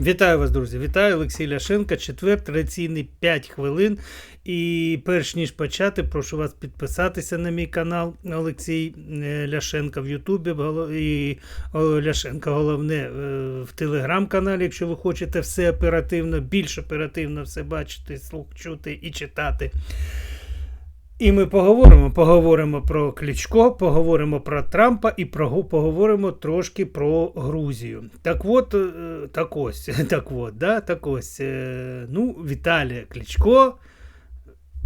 Вітаю вас, друзі! Вітаю Олексій Ляшенко. Четвер, традиційний 5 хвилин. І перш ніж почати, прошу вас підписатися на мій канал Олексій е, Ляшенко в Ютубі і о, Ляшенко головне е, в телеграм-каналі, якщо ви хочете все оперативно, більш оперативно все бачити, слух чути і читати. І ми поговоримо. Поговоримо про Кличко, поговоримо про Трампа і про, поговоримо трошки про Грузію. Так от, е, так ось, так от, да, так ось. е, Ну, Віталія Кличко.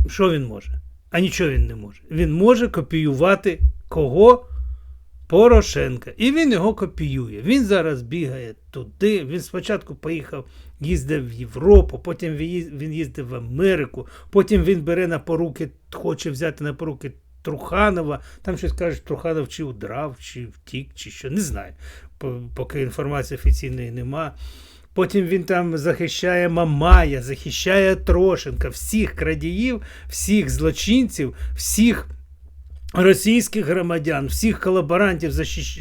Що він може? А нічого він не може. Він може копіювати кого? Порошенка. І він його копіює. Він зараз бігає туди. Він спочатку поїхав, їздив в Європу, потім він їздив в Америку, потім він бере на поруки, хоче взяти на поруки Труханова. Там щось кажуть, Труханов чи удрав, чи втік, чи що. Не знаю. Поки інформації офіційної нема. Потім він там захищає Мамая, захищає Трошенка, всіх крадіїв, всіх злочинців, всіх російських громадян, всіх колаборантів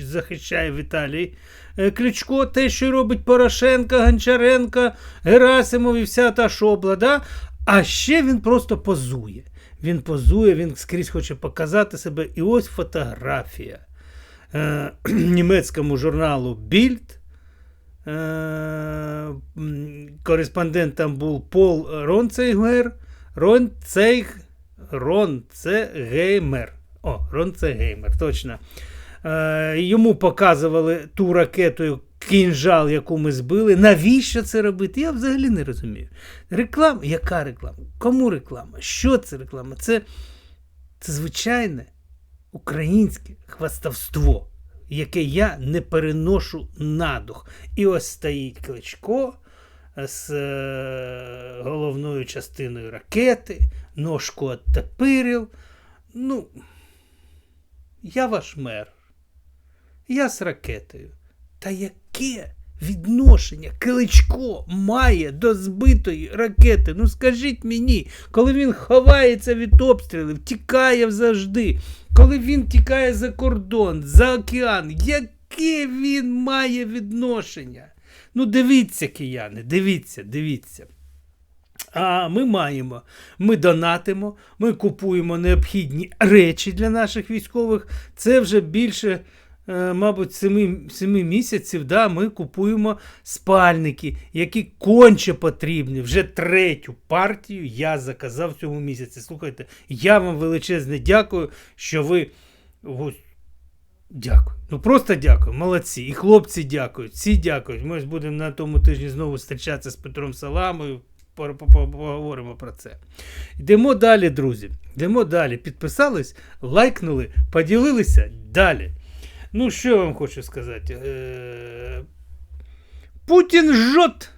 захищає Віталій Е, Кличко, те, що робить Порошенко, Гончаренко, Герасимов і вся та шобла. Да? А ще він просто позує. Він позує, він скрізь хоче показати себе. І ось фотографія е, німецькому журналу Bild. Е, кореспондент там був Пол Ронцейгер. Ронцейг, Ронцегеймер. О, Ронцегеймер, точно. Е, йому показували ту ракету кінжал, яку ми збили. Навіщо це робити? Я взагалі не розумію. Реклама? Яка реклама? Кому реклама? Що це реклама? Це, це звичайне українське хвастовство, яке я не переношу на дух. І ось стоїть кличко з е, головною частиною ракети, ножку оттепирив. Ну, я ваш мер. Я з ракетою. Та яке відношення Кличко має до збитої ракети? Ну скажіть мені, коли він ховається від обстрілів, тікає завжди, коли він тікає за кордон, за океан, яке він має відношення? Ну, дивіться, кияни, дивіться, дивіться. А ми маємо, ми донатимо, ми купуємо необхідні речі для наших військових. Це вже більше, е, мабуть, семи, семи місяців. Да, ми купуємо спальники, які конче потрібні. Вже третю партію я заказав в цьому місяці. Слухайте, я вам величезне дякую, що ви. Дякую. Ну просто дякую. Молодці. І хлопці дякують. Всі дякують. Ми будемо на тому тижні знову зустрічатися з Петром Саламою. Поговоримо про це. Йдемо далі, друзі. Йдемо далі. Підписались, лайкнули, поділилися далі. Ну, що я вам хочу сказати? Е, Путін жжет.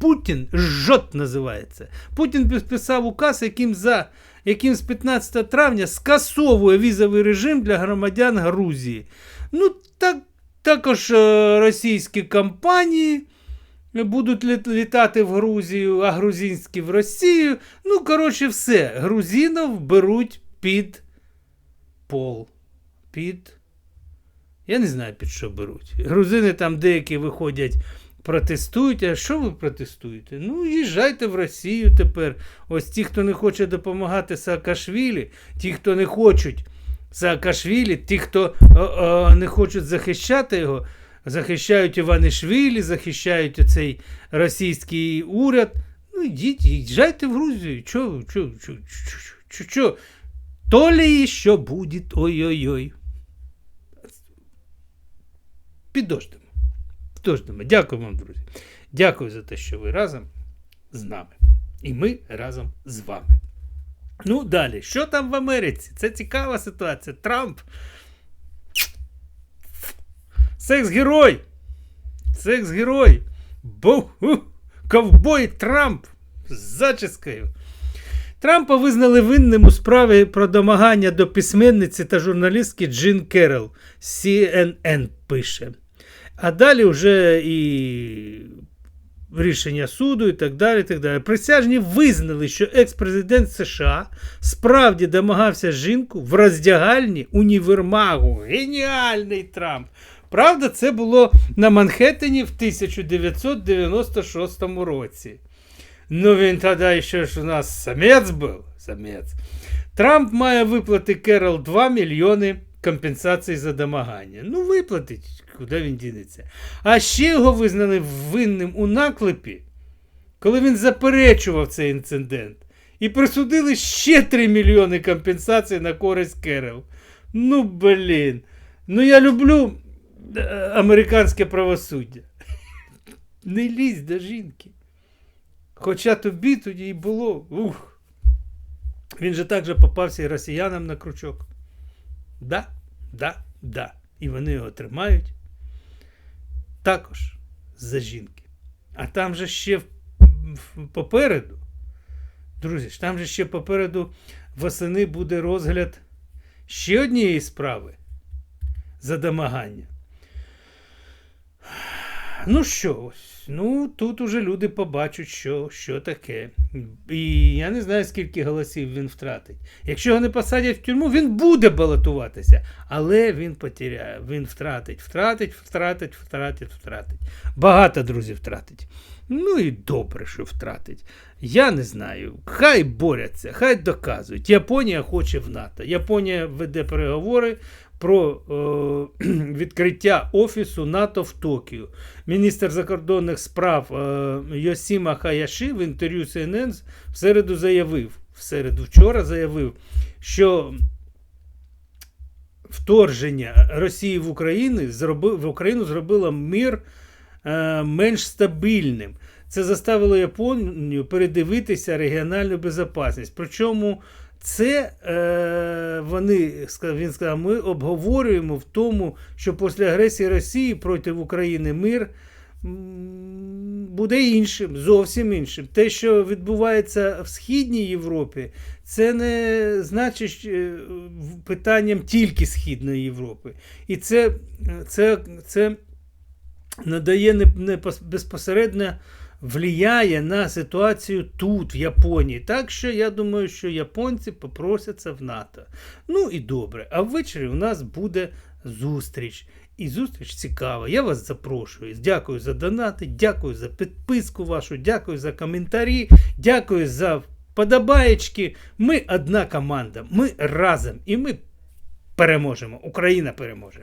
Путін жжет називається. Путін підписав указ, яким за яким з 15 травня скасовує візовий режим для громадян Грузії. Ну, так, також е, російські компанії будуть літ- літати в Грузію, а грузинські в Росію. Ну, коротше, все. Грузинів беруть під пол. Під. Я не знаю, під що беруть. Грузини там деякі виходять, протестують. А що ви протестуєте? Ну, їжджайте в Росію тепер. Ось ті, хто не хоче допомагати Саакашвілі, ті, хто не хочуть Саакашвілі, ті, хто о, о, не хочуть захищати його, захищають Іванишвілі, захищають оцей російський уряд. Ну, йдіть, їжджайте в Грузію. Чо, чо, чо, чо, чо? То ли що буде, ой-ой-ой. Підождемо. Підождемо. Дякую вам, друзі. Дякую за те, що ви разом з нами. І ми разом з вами. Ну, далі, що там в Америці? Це цікава ситуація. Трамп. Секс-герой. Секс-герой. Ковбой Трамп з зачіскою. Трампа визнали винним у справі про домагання до письменниці та журналістки Джин Керрол. CNN пише. А далі вже і рішення суду і так далі. так далі. Присяжні визнали, що екс-президент США справді домагався жінку в роздягальні універмагу. Геніальний Трамп! Правда, це було на Манхеттені в 1996 році. Ну, він тоді ще ж у нас самець був. Самець. Трамп має виплати Керол 2 мільйони компенсацій за домагання. Ну, виплатить, куди він дінеться. А ще його визнали винним у наклепі, коли він заперечував цей інцидент. І присудили ще 3 мільйони компенсацій на користь Керол. Ну, блін. Ну, я люблю американське правосуддя. Не лізь до жінки. Хоча тобі тоді і було. Ух. Він же також попався і росіянам на крючок. Да, да, да. І вони його тримають. Також за жінки. А там же ще попереду. Друзі, там же ще попереду восени буде розгляд ще однієї справи за домагання. Ну що, ось, ну тут уже люди побачать, що, що таке. І я не знаю, скільки голосів він втратить. Якщо його не посадять в тюрму, він буде балотуватися, але він потеряє, він втратить, втратить, втратить, втратить, втратить. Багато друзів втратить. Ну і добре, що втратить. Я не знаю. Хай борються, хай доказують. Японія хоче в НАТО. Японія веде переговори про е, відкриття офісу НАТО в Токіо. Міністр закордонних справ е, Йосіма Хаяші в інтерв'ю CNN в середу заявив, в середу вчора заявив, що вторження Росії в Україну зроби, в Україну зробило мир е, менш стабільним. Це заставило Японію передивитися регіональну безпечність. Причому це е, вони він сказав, ми обговорюємо в тому, що після агресії Росії проти України мир буде іншим, зовсім іншим. Те, що відбувається в Східній Європі, це не значить е, питанням тільки Східної Європи. І це, це, це надає не, не безпосередньо влияє на ситуацію тут, в Японії. Так що я думаю, що японці попросяться в НАТО. Ну і добре. А ввечері у нас буде зустріч. І зустріч цікава. Я вас запрошую. Дякую за донати, дякую за підписку вашу, дякую за коментарі, дякую за подобаєчки. Ми одна команда. Ми разом і ми переможемо. Україна переможе.